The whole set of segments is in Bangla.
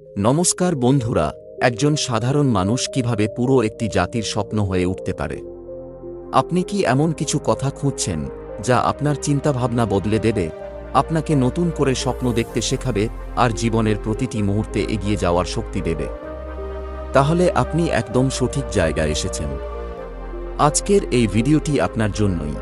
নমস্কার বন্ধুরা, একজন সাধারণ মানুষ কীভাবে পুরো একটি জাতির স্বপ্ন হয়ে উঠতে পারে? আপনি কি এমন কিছু কথা খুঁজছেন, যা আপনার চিন্তাভাবনা বদলে দেবে? আপনাকে নতুন করে স্বপ্ন দেখতে শেখাবে আর জীবনের প্রতিটি মুহূর্তে এগিয়ে যাওয়ার শক্তি দেবে। তাহলে আপনি একদম সঠিক জায়গায় এসেছেন। আজকের এই ভিডিওটি আপনার জন্যই।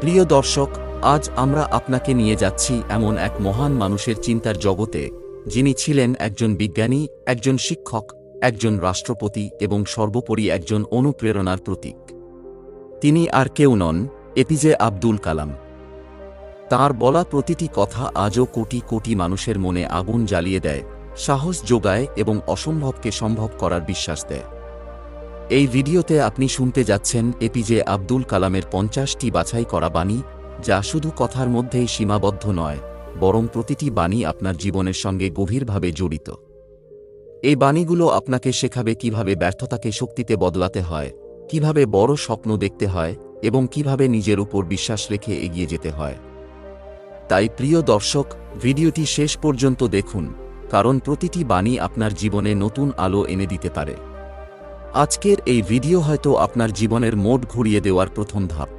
প্রিয় দর্শক, আজ আমরা আপনাকে নিয়ে যাচ্ছি এমন এক মহান মানুষের চিন্তার জগতে যিনি ছিলেন একজন বিজ্ঞানী, একজন শিক্ষক, একজন রাষ্ট্রপতি এবং সর্বোপরি একজন অনুপ্রেরণার প্রতীক। তিনি আর কেউ নন, এপিজে আব্দুল কালাম। তার বলা প্রতিটি কথা আজও কোটি কোটি মানুষের মনে আগুন জ্বালিয়ে দেয়, সাহস যোগায় এবং অসম্ভবকে সম্ভব করার বিশ্বাস দেয়। এই ভিডিওতে আপনি শুনতে যাচ্ছেন এপিজে আব্দুল কালামের পঞ্চাশটি বাছাই করা বাণী, যা শুধু কথার মধ্যেই সীমাবদ্ধ নয় বরং প্রতিটি বাণী আপনার জীবনের সঙ্গে গভীরভাবে জড়িত। এই বাণীগুলো আপনাকে শেখাবে কীভাবে ব্যর্থতাকে শক্তিতে বদলাতে হয়, কীভাবে বড় স্বপ্ন দেখতে হয় এবং কীভাবে নিজের উপর বিশ্বাস রেখে এগিয়ে যেতে হয়। তাই প্রিয় দর্শক, ভিডিওটি শেষ পর্যন্ত দেখুন, কারণ প্রতিটি বাণী আপনার জীবনে নতুন আলো এনে দিতে পারে। আজকের এই ভিডিও হয়তো আপনার জীবনের মোড ঘুরিয়ে দেওয়ার প্রথম ধাপ।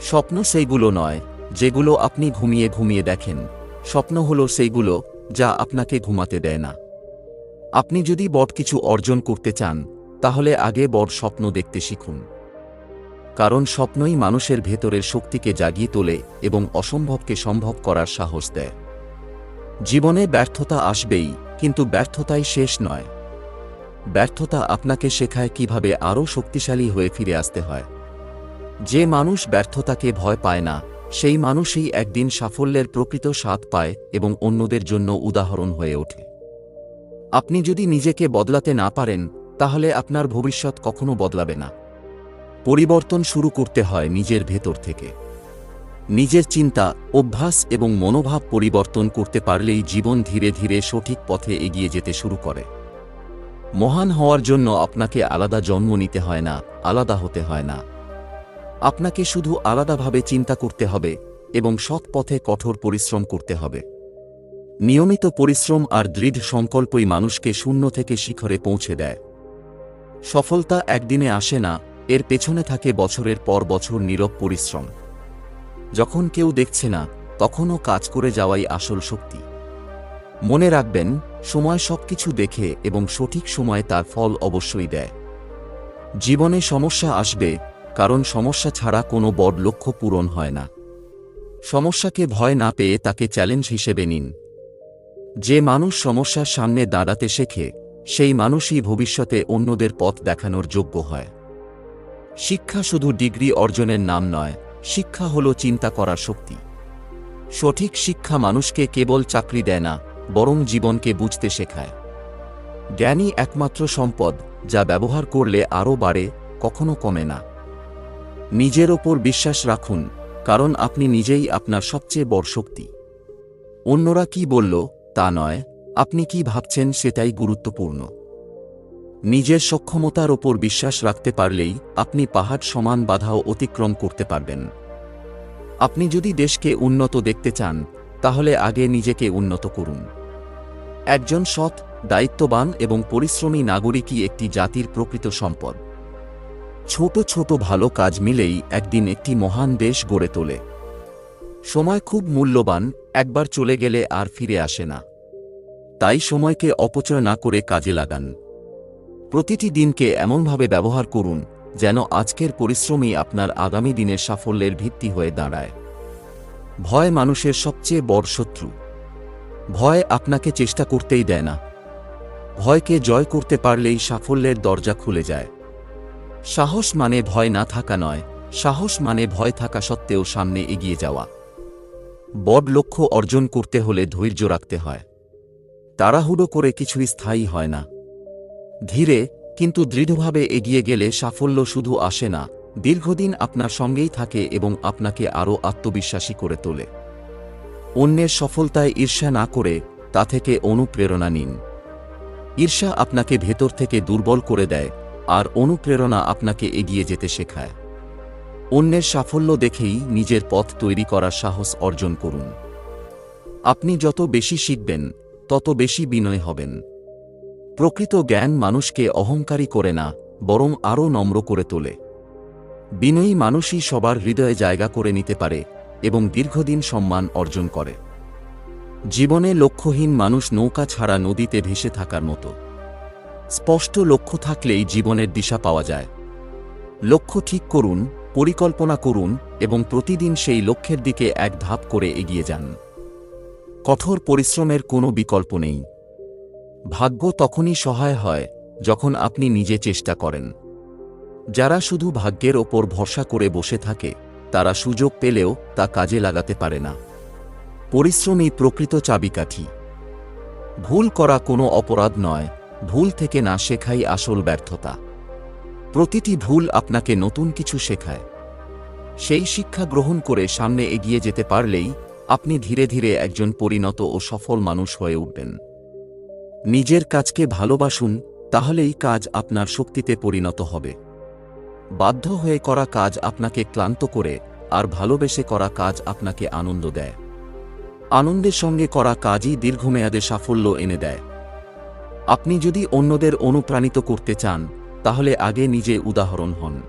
স্বপ্ন সেইগুলো নয় যেগুলো আপনি ঘুমিয়ে ঘুমিয়ে দেখেন। স্বপ্ন হলো সেইগুলো যা আপনাকে ঘুমাতে দেয় না। আপনি যদি বড় কিছু অর্জন করতে চান, তাহলে আগে বড় স্বপ্ন দেখতে শিখুন। কারণ স্বপ্নই মানুষের ভেতরের শক্তিকে জাগিয়ে তোলে এবং অসম্ভবকে সম্ভব করার সাহস দেয়। জীবনে ব্যর্থতা আসবেই, কিন্তু ব্যর্থতাই শেষ নয়। ব্যর্থতা আপনাকে শেখায় কীভাবে আরও শক্তিশালী হয়ে ফিরে আসতে হয়। যে মানুষ ব্যর্থতাকে ভয় পায় না সেই মানুষই একদিন সাফল্যের প্রকৃত স্বাদ পায় এবং অন্যদের জন্য উদাহরণ হয়ে ওঠে। আপনি যদি নিজেকে বদলাতে না পারেন, তাহলে আপনার ভবিষ্যৎ কখনো বদলাবে না। পরিবর্তন শুরু করতে হয় নিজের ভেতর থেকে। নিজের চিন্তা, অভ্যাস এবং মনোভাব পরিবর্তন করতে পারলেই জীবন ধীরে ধীরে সঠিক পথে এগিয়ে যেতে শুরু করে। মহান হওয়ার জন্য আপনাকে আলাদা জন্ম নিতে হয় না, আলাদা হতে হয় না। আপনাকে শুধু আলাদাভাবে চিন্তা করতে হবে এবং সৎ পথে কঠোর পরিশ্রম করতে হবে। নিয়মিত পরিশ্রম আর দৃঢ় সংকল্পই মানুষকে শূন্য থেকে শিখরে পৌঁছে দেয়। সফলতা একদিনে আসে না, এর পেছনে থাকে বছরের পর বছর নীরব পরিশ্রম। যখন কেউ দেখছে না, তখনও কাজ করে যাওয়াই আসল শক্তি। মনে রাখবেন, সময় সবকিছু দেখে এবং সঠিক সময়ে তার ফল অবশ্যই দেয়। জীবনে সমস্যা আসবে কারণ সমস্যা ছাড়া কোনো বড় লক্ষ্য পূরণ হয় না। সমস্যাকে ভয় না পেয়ে তাকে চ্যালেঞ্জ হিসেবে নিন। যে মানুষ সমস্যার সামনে দাঁড়াতে শেখে, সেই মানুষই ভবিষ্যতে অন্যদের পথ দেখানোর যোগ্য হয়। শিক্ষা শুধু ডিগ্রি অর্জনের নাম নয়, শিক্ষা হল চিন্তা করার শক্তি। সঠিক শিক্ষা মানুষকে কেবল চাকরি দেয় না, বরং জীবনকে বুঝতে শেখায়। জ্ঞানই একমাত্র সম্পদ, যা ব্যবহার করলে আরও বাড়ে, কখনো কমে না। নিজের ওপর বিশ্বাস রাখুন, কারণ আপনি নিজেই আপনার সবচেয়ে বড় শক্তি। অন্যরা কি বলল, তা নয়, আপনি কি ভাবছেন সেটাই গুরুত্বপূর্ণ। নিজের সক্ষমতার ওপর বিশ্বাস রাখতে পারলেই আপনি পাহাড় সমান বাধাও অতিক্রম করতে পারবেন। আপনি যদি দেশকে উন্নত দেখতে চান, তাহলে আগে নিজেকে উন্নত করুন। একজন সৎ, দায়িত্ববান এবং পরিশ্রমী নাগরিকই একটি জাতির প্রকৃত সম্পদ। ছোট ছোট ভালো কাজ মিলেই একদিন একটি মহান দেশ গড়ে তোলে। সময় খুব মূল্যবান, একবার চলে গেলে আর ফিরে আসে না। তাই সময়কে অপচয় না করে কাজে লাগান। প্রতিটি দিনকে এমনভাবে ব্যবহার করুন, যেন আজকের পরিশ্রমই আপনার আগামী দিনের সাফল্যের ভিত্তি হয়ে দাঁড়ায়। ভয় মানুষের সবচেয়ে বড় শত্রু। ভয় আপনাকে চেষ্টা করতেই দেয় না। ভয়কে জয় করতে পারলেই সাফল্যের দরজা খুলে যায়। সাহস মানে ভয় না থাকা নয়, সাহস মানে ভয় থাকা সত্ত্বেও সামনে এগিয়ে যাওয়া। বড় লক্ষ্য অর্জন করতে হলে ধৈর্য রাখতে হয়। তাড়াহুড়ো করে কিছুই স্থায়ী হয় না। ধীরে, কিন্তু দৃঢ়ভাবে এগিয়ে গেলে সাফল্য শুধু আসে না, দীর্ঘদিন আপনার সঙ্গেই থাকে এবং আপনাকে আরও আত্মবিশ্বাসী করে তোলে। অন্যের সফলতায় ঈর্ষা না করে, তা থেকে অনুপ্রেরণা নিন। ঈর্ষা আপনাকে ভেতর থেকে দুর্বল করে দেয় আর অনুপ্রেরণা আপনাকে এগিয়ে যেতে শেখায়। অন্যের সাফল্য দেখেই নিজের পথ তৈরি করার সাহস অর্জন করুন। আপনি যত বেশি শিখবেন, তত বেশি বিনয় হবেন। প্রকৃত জ্ঞান মানুষকে অহংকারী করে না, বরং আরও নম্র করে তোলে। বিনয়ী মানুষই সবার হৃদয়ে জায়গা করে নিতে পারে এবং দীর্ঘদিন সম্মান অর্জন করে। জীবনে লক্ষ্যহীন মানুষ নৌকা ছাড়া নদীতে ভেসে থাকার মতো। স্পষ্ট লক্ষ্য থাকলেই জীবনের দিশা পাওয়া যায়। লক্ষ্য ঠিক করুন, পরিকল্পনা করুন এবং প্রতিদিন সেই লক্ষ্যের দিকে এক ধাপ করে এগিয়ে যান। কঠোর পরিশ্রমের কোনো বিকল্প নেই। ভাগ্য তখনই সহায় হয় যখন আপনি নিজে চেষ্টা করেন। যারা শুধু ভাগ্যের ওপর ভরসা করে বসে থাকে, তারা সুযোগ পেলেও তা কাজে লাগাতে পারে না। পরিশ্রমই প্রকৃত চাবিকাঠি। ভুল করা কোনো অপরাধ নয় ভুল থেকে না শেখাই আসল ব্যর্থতা। প্রতিটি ভুল আপনাকে নতুন কিছু শেখায়। সেই শিক্ষা গ্রহণ করে সামনে এগিয়ে যেতে পারলেই আপনি ধীরে ধীরে একজন পরিণত ও সফল মানুষ হয়ে উঠবেন। নিজের কাজকে ভালোবাসুন, তাহলেই কাজ আপনার শক্তিতে পরিণত হবে। বাধ্য হয়ে করা কাজ আপনাকে ক্লান্ত করে আর ভালোবেসে করা কাজ আপনাকে আনন্দ দেয়। আনন্দের সঙ্গে করা কাজই দীর্ঘমেয়াদে সাফল্য এনে দেয়। আপনি যদি অন্যদের অনুপ্রাণিত করতে চান, তাহলে আগে নিজে উদাহরণ হন।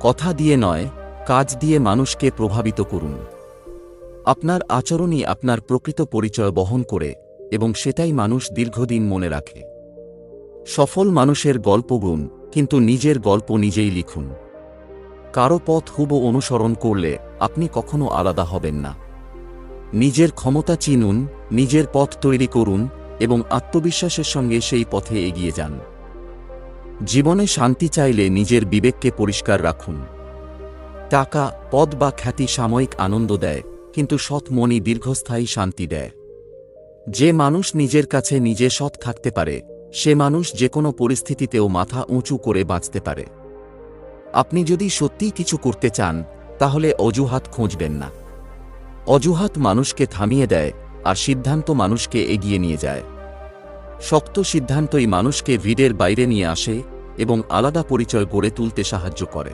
কথা দিয়ে নয়, কাজ দিয়ে মানুষকে প্রভাবিত করুন। আপনার আচরণই আপনার প্রকৃত পরিচয় বহন করে এবং সেটাই মানুষ দীর্ঘদিন মনে রাখে। সফল মানুষের গল্প গুণ, কিন্তু নিজের গল্প নিজেই লিখুন। কারও পথ হুব অনুসরণ করলে আপনি কখনো আলাদা হবেন না। নিজের ক্ষমতা চিনুন, নিজের পথ তৈরি করুন এবং আত্মবিশ্বাসের সঙ্গে সেই পথে এগিয়ে যান। জীবনে শান্তি চাইলে নিজের বিবেককে পরিষ্কার রাখুন। টাকা, পদ বা খ্যাতি সাময়িক আনন্দ দেয়, কিন্তু সৎ মনই দীর্ঘস্থায়ী শান্তি দেয়। যে মানুষ নিজের কাছে নিজে সৎ থাকতে পারে, সে মানুষ যে কোনো পরিস্থিতিতেও মাথা উঁচু করে বাঁচতে পারে। আপনি যদি সত্যিই কিছু করতে চান, তাহলে অজুহাত খুঁজবেন না। অজুহাত মানুষকে থামিয়ে দেয় আর সিদ্ধান্ত মানুষকে এগিয়ে নিয়ে যায়। শক্ত সিদ্ধান্তই মানুষকে ভিড়ের বাইরে নিয়ে আসে এবং আলাদা পরিচয় গড়ে তুলতে সাহায্য করে।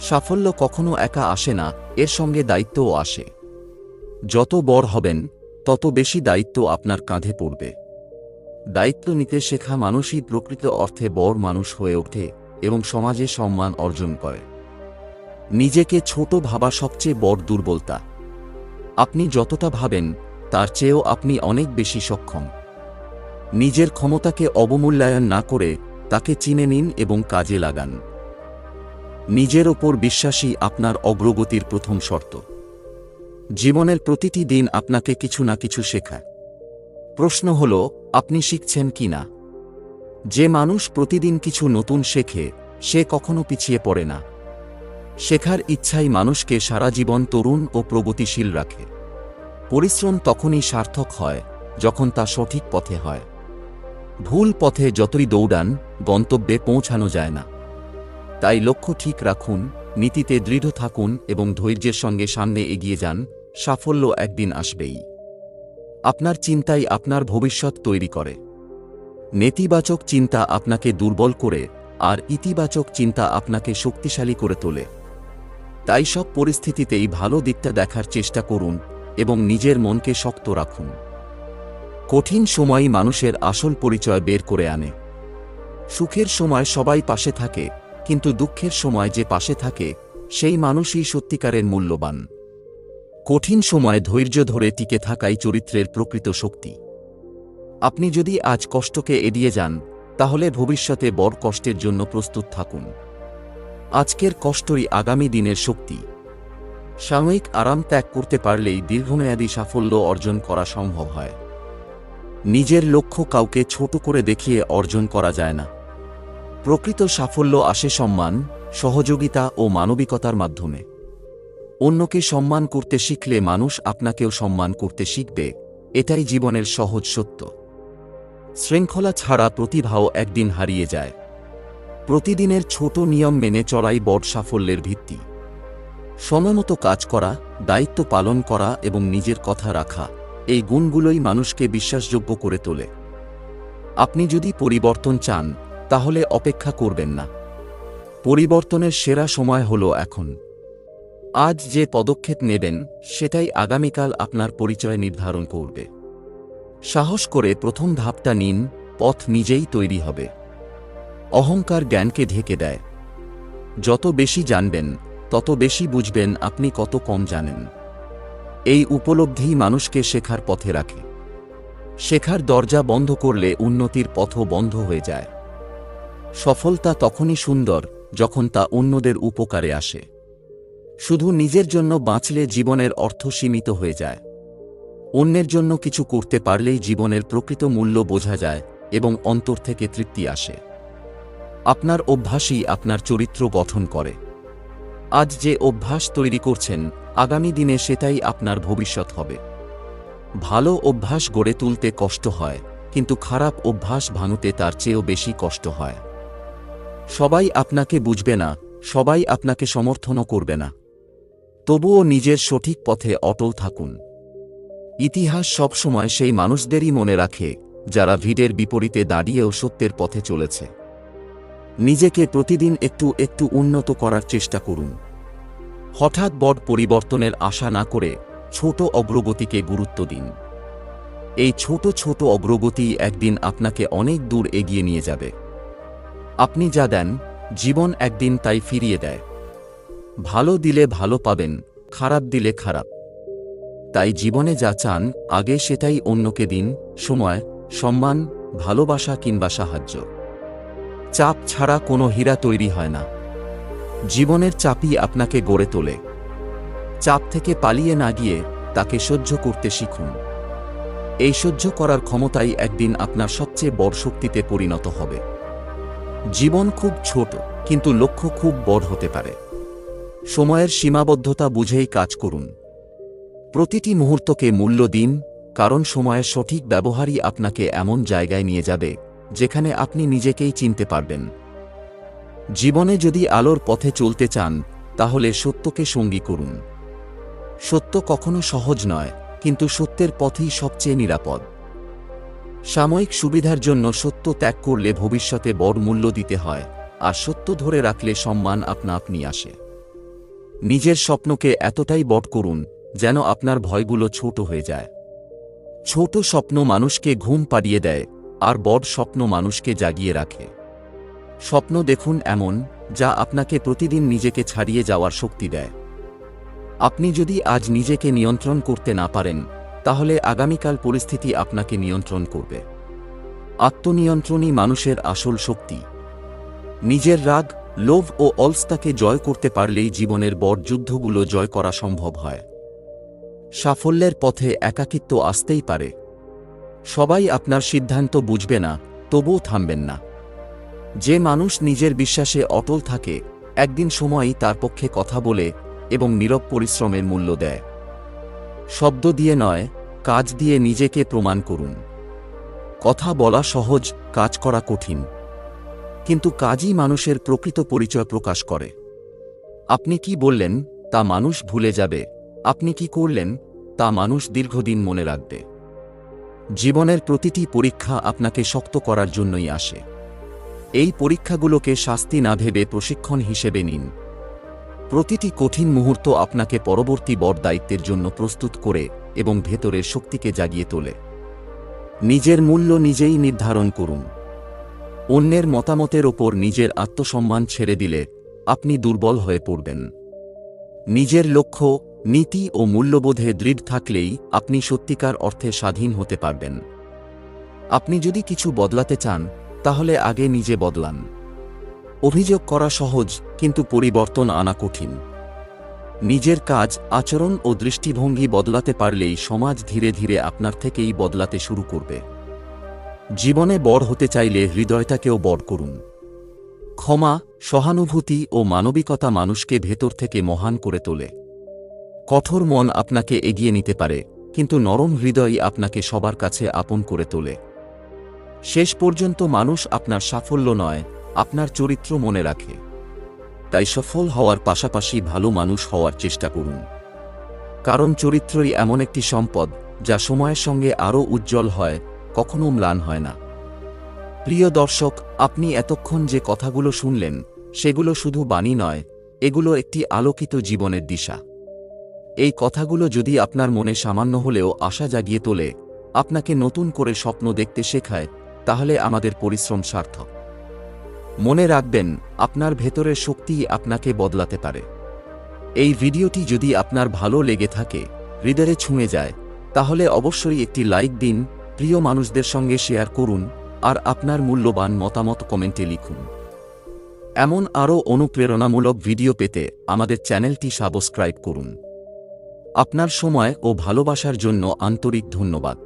সাফল্য কখনো একা আসে না, এর সঙ্গে দায়িত্বও আসে। যত বড় হবেন, তত বেশি দায়িত্ব আপনার কাঁধে পড়বে। দায়িত্ব নিতে শেখা মানুষই প্রকৃত অর্থে বড় মানুষ হয়ে ওঠে এবং সমাজে সম্মান অর্জন করে। নিজেকে ছোট ভাবা সবচেয়ে বড় দুর্বলতা। আপনি যতটা ভাবেন তার চেয়েও আপনি অনেক বেশি সক্ষম। নিজের ক্ষমতাকে অবমূল্যায়ন না করে তাকে চিনে নিন এবং কাজে লাগান। নিজের ওপর বিশ্বাসী আপনার অগ্রগতির প্রথম শর্ত। জীবনের প্রতিটি দিন আপনাকে কিছু না কিছু শেখায়। প্রশ্ন হল, আপনি শিখছেন কি না? যে মানুষ প্রতিদিন কিছু নতুন শেখে, সে কখনো পিছিয়ে পড়ে না। শেখার ইচ্ছাই মানুষকে সারা জীবন তরুণ ও প্রগতিশীল রাখে। পরিশ্রম তখনই সার্থক হয়, যখন তা সঠিক পথে হয়। ভুল পথে যতই দৌড়ান, গন্তব্যে পৌঁছানো যায় না। তাই লক্ষ্য ঠিক রাখুন, নীতিতে দৃঢ় থাকুন এবং ধৈর্যের সঙ্গে সামনে এগিয়ে যান, সাফল্য একদিন আসবেই। আপনার চিন্তাই আপনার ভবিষ্যৎ তৈরি করে। নেতিবাচক চিন্তা আপনাকে দুর্বল করে, আর ইতিবাচক চিন্তা আপনাকে শক্তিশালী করে তোলে। তাই সব পরিস্থিতিতেই ভালো দিকটা দেখার চেষ্টা করুন এবং নিজের মনকে শক্ত রাখুন। কঠিন সময়ই মানুষের আসল পরিচয় বের করে আনে। সুখের সময় সবাই পাশে থাকে, কিন্তু দুঃখের সময় যে পাশে থাকে, সেই মানুষই সত্যিকারের মূল্যবান। কঠিন সময় ধৈর্য ধরে টিকে থাকাই চরিত্রের প্রকৃত শক্তি। আপনি যদি আজ কষ্টকে এড়িয়ে যান, তাহলে ভবিষ্যতে বড় কষ্টের জন্য প্রস্তুত থাকুন। আজকের কষ্টই আগামী দিনের শক্তি। সাময়িক আরাম ত্যাগ করতে পারলেই দীর্ঘমেয়াদী সাফল্য অর্জন করা সম্ভব হয়। নিজের লক্ষ্য কাউকে ছোট করে দেখিয়ে অর্জন করা যায় না। প্রকৃত সাফল্য আসে সম্মান, সহযোগিতা ও মানবিকতার মাধ্যমে। অন্যকে সম্মান করতে শিখলে মানুষ আপনাকেও সম্মান করতে শিখবে, এটাই জীবনের সহজ সত্য। শৃঙ্খলা ছাড়া প্রতিভাও একদিন হারিয়ে যায়। প্রতিদিনের ছোট নিয়ম মেনে চড়াই বড় সাফল্যের ভিত্তি। সময়মতো কাজ করা, দায়িত্ব পালন করা এবং নিজের কথা রাখা, এই গুণগুলোই মানুষকে বিশ্বাসযোগ্য করে তোলে। আপনি যদি পরিবর্তন চান, তাহলে অপেক্ষা করবেন না। পরিবর্তনের সেরা সময় হল এখন। আজ যে পদক্ষেপ নেবেন, সেটাই আগামীকাল আপনার পরিচয় নির্ধারণ করবে। সাহস করে প্রথম ধাপটা নিন, পথ নিজেই তৈরি হবে। অহংকার জ্ঞানকে ঢেকে দেয়। যত বেশি জানবেন তত বেশি বুঝবেন আপনি কত কম জানেন। এই উপলব্ধিই মানুষকে শেখার পথে রাখে। শেখার দরজা বন্ধ করলে উন্নতির পথও বন্ধ হয়ে যায়। সফলতা তখনই সুন্দর যখন তা অন্যদের উপকারে আসে। শুধু নিজের জন্য বাঁচলে জীবনের অর্থ সীমিত হয়ে যায়। অন্যের জন্য কিছু করতে পারলেই জীবনের প্রকৃত মূল্য বোঝা যায় এবং অন্তর থেকে তৃপ্তি আসে। আপনার অভ্যাসই আপনার চরিত্র গঠন করে। আজ যে অভ্যাস তৈরি করছেন, আগামী দিনে সেটাই আপনার ভবিষ্যৎ হবে। ভালো অভ্যাস গড়ে তুলতে কষ্ট হয়, কিন্তু খারাপ অভ্যাস ভাঙতে তার চেয়েও বেশি কষ্ট হয়। সবাই আপনাকে বুঝবে না, সবাই আপনাকে সমর্থনও করবে না। তবুও নিজের সঠিক পথে অটল থাকুন। ইতিহাস সবসময় সেই মানুষদেরই মনে রাখে, যারা ভিড়ের বিপরীতে দাঁড়িয়েও সত্যের পথে চলেছে। নিজেকে প্রতিদিন একটু একটু উন্নত করার চেষ্টা করুন। হঠাৎ বড় পরিবর্তনের আশা না করে ছোট অগ্রগতিকে গুরুত্ব দিন। এই ছোট ছোট অগ্রগতি একদিন আপনাকে অনেক দূর এগিয়ে নিয়ে যাবে। আপনি যা দেন, জীবন একদিন তাই ফিরিয়ে দেয়। ভালো দিলে ভালো পাবেন, খারাপ দিলে খারাপ। তাই জীবনে যা চান, আগে সেটাই অন্যকে দিন, সময়, সম্মান, ভালোবাসা কিংবা সাহায্য। চাপ ছাড়া কোনো হীরা তৈরি হয় না। জীবনের চাপই আপনাকে গড়ে তোলে। চাপ থেকে পালিয়ে না গিয়ে তাকে সহ্য করতে শিখুন। এই সহ্য করার ক্ষমতাই একদিন আপনার সবচেয়ে বড় শক্তিতে পরিণত হবে। জীবন খুব ছোট, কিন্তু লক্ষ্য খুব বড় হতে পারে। সময়ের সীমাবদ্ধতা বুঝেই কাজ করুন। প্রতিটি মুহূর্তকে মূল্য দিন, কারণ সময়ের সঠিক ব্যবহারই আপনাকে এমন জায়গায় নিয়ে যাবে যেখানে আপনি নিজেকেই চিনতে পারবেন। জীবনে যদি আলোর পথে চলতে চান, তাহলে সত্যকে সঙ্গী করুন। সত্য কখনো সহজ নয়, কিন্তু সত্যের পথই সবচেয়ে নিরাপদ। সাময়িক সুবিধার জন্য সত্য ত্যাগ করলে ভবিষ্যতে বড় মূল্য দিতে হয়, আর সত্য ধরে রাখলে সম্মান আপনা আপনি আসে। নিজের স্বপ্নকে এতটাই বট করুন, যেন আপনার ভয়গুলো ছোট হয়ে যায়। ছোট স্বপ্ন মানুষকে ঘুম পাড়িয়ে দেয় আর বড় স্বপ্ন মানুষকে জাগিয়ে রাখে। স্বপ্ন দেখুন এমন, যা আপনাকে প্রতিদিন নিজেকে ছাড়িয়ে যাওয়ার শক্তি দেয়। আপনি যদি আজ নিজেকে নিয়ন্ত্রণ করতে না পারেন, তাহলে আগামীকাল পরিস্থিতি আপনাকে নিয়ন্ত্রণ করবে। আত্মনিয়ন্ত্রণই মানুষের আসল শক্তি। নিজের রাগ, লোভ ও অলস্তাকে জয় করতে পারলেই জীবনের বড় যুদ্ধগুলো জয় করা সম্ভব হয়। সাফল্যের পথে একাকিত্ব আসতেই পারে। সবাই আপনার সিদ্ধান্ত বুঝবে না, তবুও থামবেন না। যে মানুষ নিজের বিশ্বাসে অটল থাকে, একদিন সময়ই তার পক্ষে কথা বলে এবং নীরব পরিশ্রমের মূল্য দেয়। শব্দ দিয়ে নয়, কাজ দিয়ে নিজেকে প্রমাণ করুন। কথা বলা সহজ, কাজ করা কঠিন। কিন্তু কাজই মানুষের প্রকৃত পরিচয় প্রকাশ করে। আপনি কি বললেন, তা মানুষ ভুলে যাবে। আপনি কি করলেন, তা মানুষ দীর্ঘদিন মনে রাখবে। জীবনের প্রতিটি পরীক্ষা আপনাকে শক্ত করার জন্যই আসে। এই পরীক্ষাগুলোকে শাস্তি না ভেবে প্রশিক্ষণ হিসেবে নিন। প্রতিটি কঠিন মুহূর্ত আপনাকে পরবর্তী বড় দায়িত্বের জন্য প্রস্তুত করে এবং ভেতরের শক্তিকে জাগিয়ে তোলে। নিজের মূল্য নিজেই নির্ধারণ করুন। অন্যের মতামতের ওপর নিজের আত্মসম্মান ছেড়ে দিলে আপনি দুর্বল হয়ে পড়বেন। নিজের লক্ষ্য নীতি ও মূল্যবোধে দৃঢ় থাকলেই আপনি সত্যিকার অর্থে স্বাধীন হতে পারবেন। আপনি যদি কিছু বদলাতে চান, তাহলে আগে নিজে বদলান। অভিযোগ করা সহজ, কিন্তু পরিবর্তন আনা কঠিন। নিজের কাজ, আচরণ ও দৃষ্টিভঙ্গি বদলাতে পারলেই সমাজ ধীরে ধীরে আপনার থেকেই বদলাতে শুরু করবে। জীবনে বড় হতে চাইলে হৃদয়টাকেও বড় করুন। ক্ষমা, সহানুভূতি ও মানবিকতা মানুষকে ভেতর থেকে মহান করে তোলে। কঠোর মন আপনাকে এগিয়ে নিতে পারে, কিন্তু নরম হৃদয়ই আপনাকে সবার কাছে আপন করে তোলে। শেষ পর্যন্ত মানুষ আপনার সাফল্য নয়, আপনার চরিত্র মনে রাখে। তাই সফল হওয়ার পাশাপাশি ভালো মানুষ হওয়ার চেষ্টা করুন। কারণ চরিত্রই এমন একটি সম্পদ, যা সময়ের সঙ্গে আরও উজ্জ্বল হয়, কখনো ম্লান হয় না। প্রিয় দর্শক, আপনি এতক্ষণ যে কথাগুলো শুনলেন, সেগুলো শুধু বাণী নয়, এগুলো একটি আলোকিত জীবনের দিশা। এই কথাগুলো যদি আপনার মনে সামান্য হলেও আশা জাগিয়ে তোলে, আপনাকে নতুন করে স্বপ্ন দেখতে শেখায়, তাহলে আমাদের পরিশ্রম সার্থক। মনে রাখবেন, আপনার ভেতরের শক্তিই আপনাকে বদলাতে পারে। এই ভিডিওটি যদি আপনার ভালো লেগে থাকে, হৃদয়ে ছুঁয়ে যায়, তাহলে অবশ্যই একটি লাইক দিন, প্রিয় মানুষদের সঙ্গে শেয়ার করুন, আর আপনার মূল্যবান মতামত কমেন্টে লিখুন। এমন আরও অনুপ্রেরণামূলক ভিডিও পেতে আমাদের চ্যানেলটি সাবস্ক্রাইব করুন। আপনার সময় ও ভালোবাসার জন্য আন্তরিক ধন্যবাদ।